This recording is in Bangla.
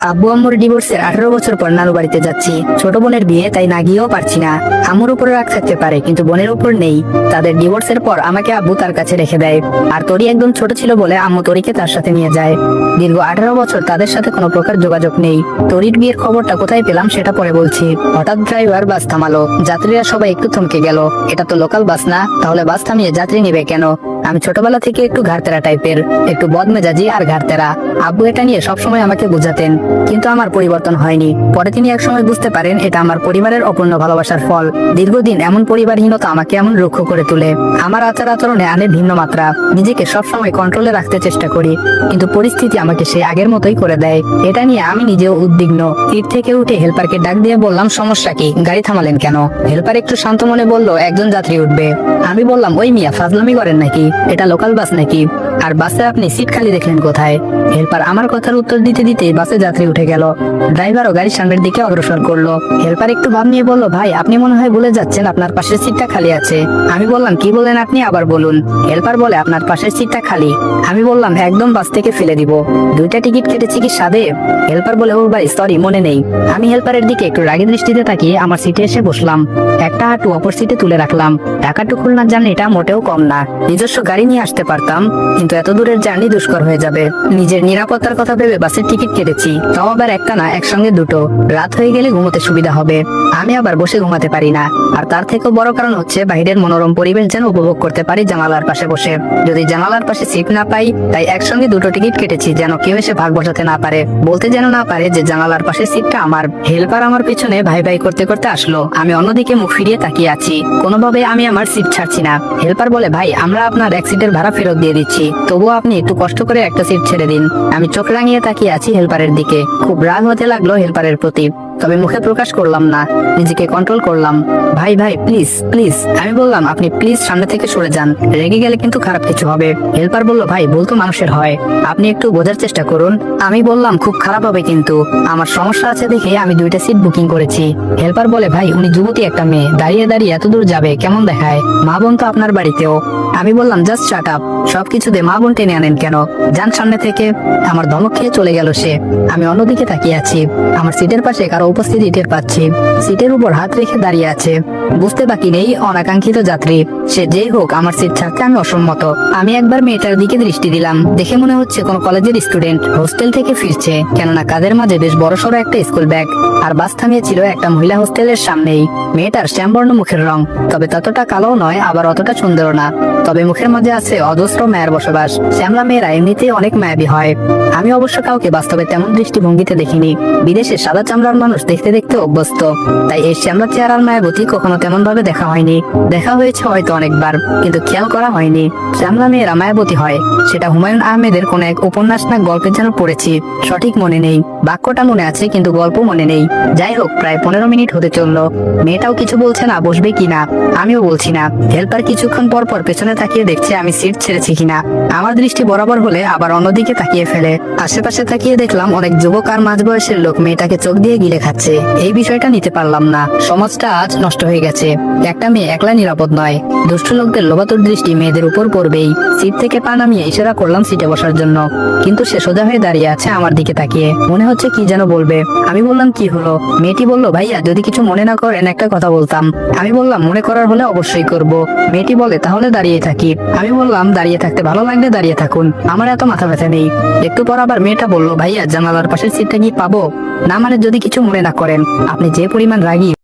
আব্বু আম্মুর ডিভোর্সের আঠারো বছর পর নানু বাড়িতে যাচ্ছি। ছোট বোনের বিয়ে, তাই না গিয়েও পারছি না। আম্মুর উপরে রাগ থাকতে পারে, কিন্তু বোনের উপর নেই। তাদের ডিভোর্সের পর আমাকে আব্বু তার কাছে রেখে দেয়। আর তরি একদম ছোট ছিল বলে আম্মু তরিকে তার সাথে নিয়ে যায়। দীর্ঘ আঠারো বছর তাদের সাথে কোনো প্রকার যোগাযোগ নেই। তরির বিয়ের খবরটা কোথায় পেলাম সেটা পরে বলছি। হঠাৎ ড্রাইভার বাস থামালো। যাত্রীরা সবাই একটু থমকে গেল। এটা তো লোকাল বাস না, তাহলে বাস থামিয়ে যাত্রী নেবে কেন? আমি ছোটবেলা থেকে একটু ঘাড়তেরা টাইপের, একটু বদমেজাজি আর ঘাড়তেরা। আব্বু এটা নিয়ে সবসময় আমাকে বোঝাতেন, কিন্তু আমার পরিবর্তন হয়নি। পরে তিনি একসময় বুঝতে পারেন, এটা আমার পরিবারের অপূর্ণ ভালোবাসার ফল। দীর্ঘদিন এমন পরিবারহীনতা আমাকে এমন রুক্ষ করে তোলে। আমার আচার আচরণে আনে ভিন্ন মাত্রা। নিজেকে সবসময় কন্ট্রোলে রাখতে চেষ্টা করি, কিন্তু পরিস্থিতি আমাকে সে আগের মতোই করে দেয়। এটা নিয়ে আমি নিজেও উদ্বিগ্ন। তীর থেকে উঠে হেল্পারকে ডাক দিয়ে বললাম, সমস্যা কি? গাড়ি থামালেন কেন? হেল্পার একটু শান্ত মনে বলল, একজন যাত্রী উঠবে। আমি বললাম, ওই মিয়া, ফাজলামি করেন নাকি? এটা লোকাল বাস নাকি? আর বাসে আপনি সিট খালি দেখলেন কোথায়? হেল্পার আমার কথার উত্তর দিতে দিতে বাসে যাত্রী উঠে গেল। ড্রাইভারও গাড়ির সামনের দিকে অগ্রসর করল। হেল্পার একটু ভাব নিয়ে বলল, ভাই, আপনি মনে হয় ভুলে যাচ্ছেন, আপনার পাশের সিটটা খালি আছে। আমি বললাম, কি বলেন আপনি? আবার বলুন। হেল্পার বলে, আপনার পাশের সিটটা খালি। আমি বললাম, একদম বাস থেকে ফেলে দিব। দুইটা টিকিট কেটেছি কি সাদে? হেল্পার বলে, ও ভাই সরি মনে নেই। আমি হেল্পারের দিকে একটু রাগী দৃষ্টিতে তাকিয়ে আমার সিটে এসে বসলাম। একটা হাঁটু অপর সিটে তুলে রাখলাম। ঢাকা টু জানি এটা মোটেও কম না। নিজস্ব গাড়ি নিয়ে আসতে পারতাম। কিন্তু এত দূরের জার্নি দুষ্কর হয়ে যাবে। নিজের নিরাপত্তার কথা ভেবে বাসের টিকিট কেটেছি। তাও আবার একটা না একসঙ্গে দুটো। রাত হয়ে গেলে ঘুমোতে সুবিধা হবে। আমি আবার বসে ঘুমাতে পারি না। আর তার থেকেও বড় কারণ হচ্ছে বাইরের মনোরম পরিবেশ যেন উপভোগ করতে পারি জানালার পাশে বসে। যদি জানালার পাশে সিট না পাই, তাই একসঙ্গে দুটো টিকিট কেটেছি যেন কেউ এসে ভাগ বসাতে না পারে। বলতে যেন না পারে যে জানালার পাশে সিটটা আমার। হেল্পার আমার পিছনে ভাই ভাই করতে করতে আসলো। আমি অন্যদিকে মুখ ফিরিয়ে তাকিয়ে আছি। কোনোভাবে আমি আমার সিট ছাড়ছি না। হেল্পার বলে, ভাই, আমরা আপনার সিটের ভাড়া ফেরত দিয়ে দিচ্ছি। তবুও আপনি একটু কষ্ট করে একটা সিট ছেড়ে দিন। আমি চোখ রাঙিয়ে তাকিয়ে আছি হেল্পারের দিকে। খুব রাগ হতে লাগল হেল্পারের প্রতি। তবে মুখে প্রকাশ করলাম না, নিজেকে কন্ট্রোল করলাম। ভাই ভাই প্লিজ প্লিজ আমি বললাম, আপনি প্লিজ সামনে থেকে সরে যান, রেগে গেলে কিন্তু খারাপ কিছু হবে। হেল্পার বলল, ভাই বলতো মানুষের হয়। আপনি একটু বোঝার চেষ্টা করুন। আমি বললাম, খুব খারাপ হবে কিন্তু। আমার সমস্যা আছে দেখে আমি দুইটা সিট বুকিং করেছি। হেল্পার বলে, ভাই, উনি যুবতী একটা মেয়ে। দাঁড়িয়ে দাঁড়িয়ে এত দূর যাবে, কেমন দেখায়? মা বোন তো আপনার বাড়িতেও। আমি বললাম জাস্ট শাট আপ সবকিছুতে মা বোন টেনে আনেন কেন? যান সামনে থেকে। আমার ধমক খেয়ে চলে গেল সে। আমি অন্যদিকে তাকিয়ে আছি। আমার সিটের পাশে কারও উপস্থিতি টের পাচ্ছি। সিটের উপর হাত রেখে দাঁড়িয়ে আছে। বুঝতে বাকি নেই অনাকাঙ্ক্ষিত যাত্রী। সে যেই হোক, আমার সিট ছাড়তে আমি অসম্মত। আমি একবার মেয়েটার দিকে দৃষ্টি দিলাম। দেখে মনে হচ্ছে কোন কলেজের স্টুডেন্ট হোস্টেল থেকে ফিরছে, কেননা কাদের মাঝে বেশ বড়সড় একটা স্কুল ব্যাগ। আর বাস থামিয়েছিল একটা মহিলা হোস্টেলের সামনেই। মেয়েটার শ্যামবর্ণ মুখের রং। তবে ততটা কালো নয়, আবার অতটা সুন্দরও না। তবে মুখের মধ্যে আছে অজস্র মায়ের বসবাস। শ্যামলা মেয়েরা এমনিতেই অনেক মায়াবী হয়। আমি অবশ্য কাউকে বাস্তবে তেমন দৃষ্টিভঙ্গিতে দেখিনি। বিদেশে সাদা চামড়ার মানুষ দেখতে দেখতে অভ্যস্ত। তাই এই শ্যামলা চেহারার মায়াবতী কখনো তেমন ভাবে দেখা হয়নি। দেখা হয়েছে হয়তো অনেকবার, কিন্তু খেয়াল করা হয়নি। শ্যামলা মেয়েরা মায়াবতী হয়। সেটা হুমায়ুন আহমেদের কোন এক উপন্যাস না গল্পের যেন পড়েছি। সঠিক মনে নেই। বাক্যটা মনে আছে, কিন্তু গল্প মনে নেই। যাই হোক, প্রায় পনেরো মিনিট হতে চলল। মেয়েটাও কিছু বলছে না, বসবে কিনা আমিও বলছি না। হেল্পার কিছুক্ষণ পর পর পেছনে তাকিয়ে দেখছে আমি সিট ছেড়েছি কিনা। আমার দৃষ্টি বরাবর হলে আবার অন্যদিকে তাকিয়ে ফেলে। আশেপাশে তাকিয়ে দেখলাম অনেক যুবক আর মাঝ বয়সের লোক। মেয়েটাকে চোখ দিয়ে গিলে খাচ্ছে এই বিষয়টা নিতে পারলাম না। সমাজটা আজ নষ্ট হয়ে গেছে। একটা মেয়ে একলা নিরাপদ নয়। দুষ্টু লোকদের লোভাতুর দৃষ্টি মেয়েদের উপর পড়বেই। সিট থেকে পা নামিয়ে ইশারা করলাম সিটে বসার জন্য। কিন্তু সে সোজা হয়ে দাঁড়িয়ে আছে আমার দিকে তাকিয়ে। মনে হচ্ছে কি যেন বলবে। আমি বললাম, কি হলো? মেয়েটি বলল, ভাইয়া, যদি কিছু মনে না করেন, একটা কথা বলতাম। আমি বললাম, মনে করার হলে অবশ্যই করব। মেয়েটি বলে, তাহলে দাঁড়িয়ে থাকি। আমি বললাম, দাঁড়িয়ে থাকতে ভালো লাগলে দাঁড়িয়ে থাকুন। আমার এত মাথা ব্যথা নেই। একটু পর আবার মেয়েটা বলল, ভাইয়া, জানালার পাশের সিটটা কি পাবো? না মানে যদি কিছু মনে না করেন আপনি যে পরিমাণ রাগী